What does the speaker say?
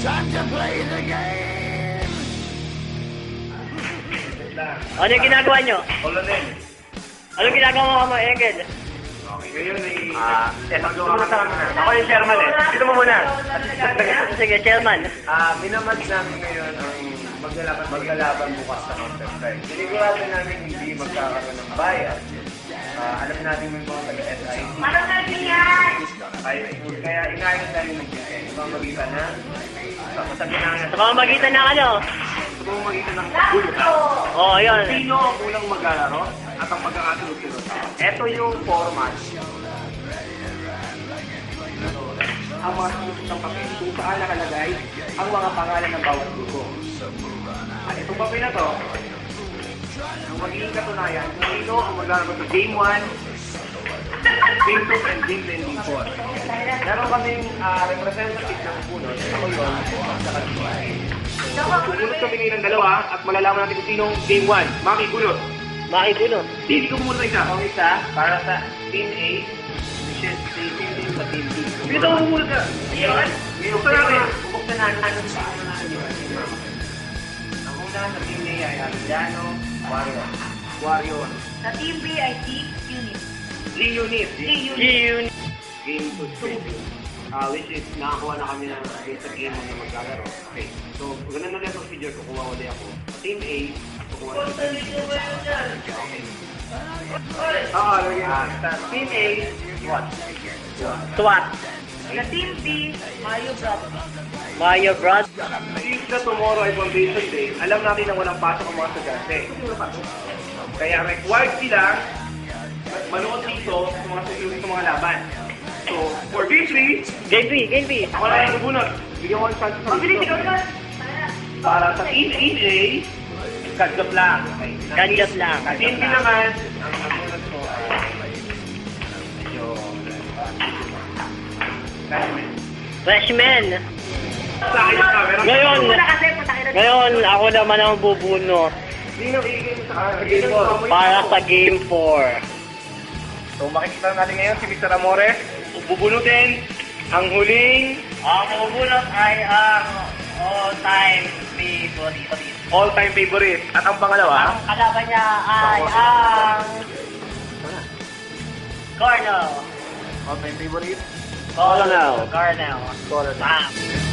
Time to play the game! Ano yung ginagawa nyo? Colonel. Anong ginagawa mo Egel? Ngayon ay... Ah. Ako yung chairman eh. Dito mo muna. Sige, chairman. Ah, minamad namin ngayon ang maglalaban, maglalaban bukas sa Counter-Strike. Sinigurado namin hindi magkakaroon ng bias. Ah, alam natin may mga taga-SI. Parang natin yan! Kaya, kaya inayos namin ng. Ibang magitan na. Sabi na nga. Sa pamamagitan ng ano? Ibang magitan ng Oo, oh, yun. Sino ang unang maglalaro at ang magkakasunod-sunod? Ito yung format. Ang mga susunod ng papel kung saan nakalagay ang mga pangalan ng bawat grupo. At itong papel na to, ang magiging katunayan kung sino ang maglalaro sa Game 1, Game 2, and Game 3 and Game 4. Meron kaming uh, representative ng bunod. Ako yun. Sa kanila. Sumunod kami ngayon ng dalawa at malalaman natin kung sinong Game 1. Maki, gulot. Makikulo. Hindi ko muna isa. Ang isa, para sa Team A, which is si Team B sa Team B. Dito mo muna ka. Ngayon, buksan natin. Buksan natin. Ano sa Ang una sa Team A ay Arellano, Warrior. Warrior. Sa Team B ay Team Unit. G-Unit. G-Unit. Yun. Game 2. Ah, which is, nakakuha na kami ng base sa game na maglalaro. Okay. So, ganun na lang ang procedure ko. Kuha ulit ako. Team A, kukuha na Okay. Oo, lagyan. Sa Team A, what? SWAT. Sa Team B, Mario Brothers. Mario Brad. Since na tomorrow ay Foundation Day, alam natin na walang pasok ang mga estudyante. Kaya required sila manood dito sa mga susunod sa mga laban. So, for Game 3, Game 3, Game 3. wala yung bubunot. Bigyan ko ng chance sa Mabilis, ikaw dito. na. Para sa Team Team A, kadgap lang. Kandidat lang. Sa Team B naman, ang namunod ko ay medyo Freshman. sa akin yung camera. Ngayon, ngayon ako naman ang bubunot bigay mo sa 4. para sa Game 4. So makikita natin ngayon si Mr. Amores. Bubunutin ang huling Ang bubunot ay ang all-time favorite. all-time favorite. At ang pangalawa, Ang kalaban niya ay ang Cornell. all-time favorite, Colonel. Cornell. Colonel. Bam.